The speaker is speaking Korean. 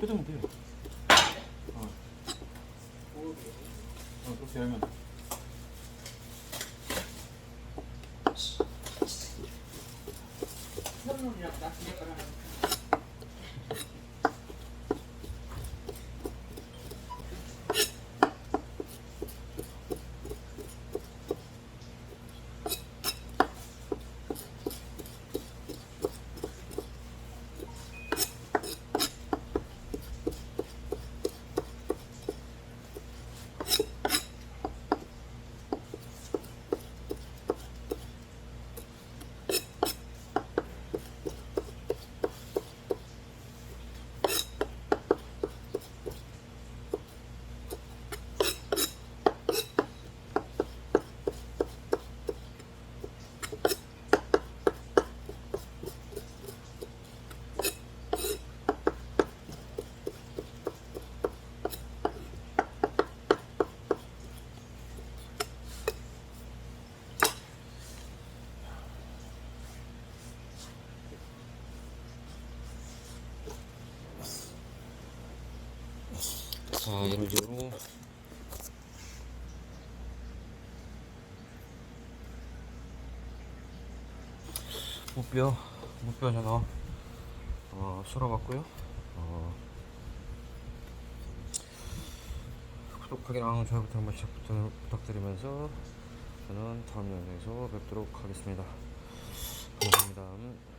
뜯으면 돼요. 어. 어, 그렇게 열면. 자 이런 식으로 무뼈 무뼈 제가 어, 썰어봤고요. 어, 구독하기랑 좋아요 버튼 한 번씩 부탁- 부탁드리면서 저는 다음 영상에서 뵙도록 하겠습니다. 감사합니다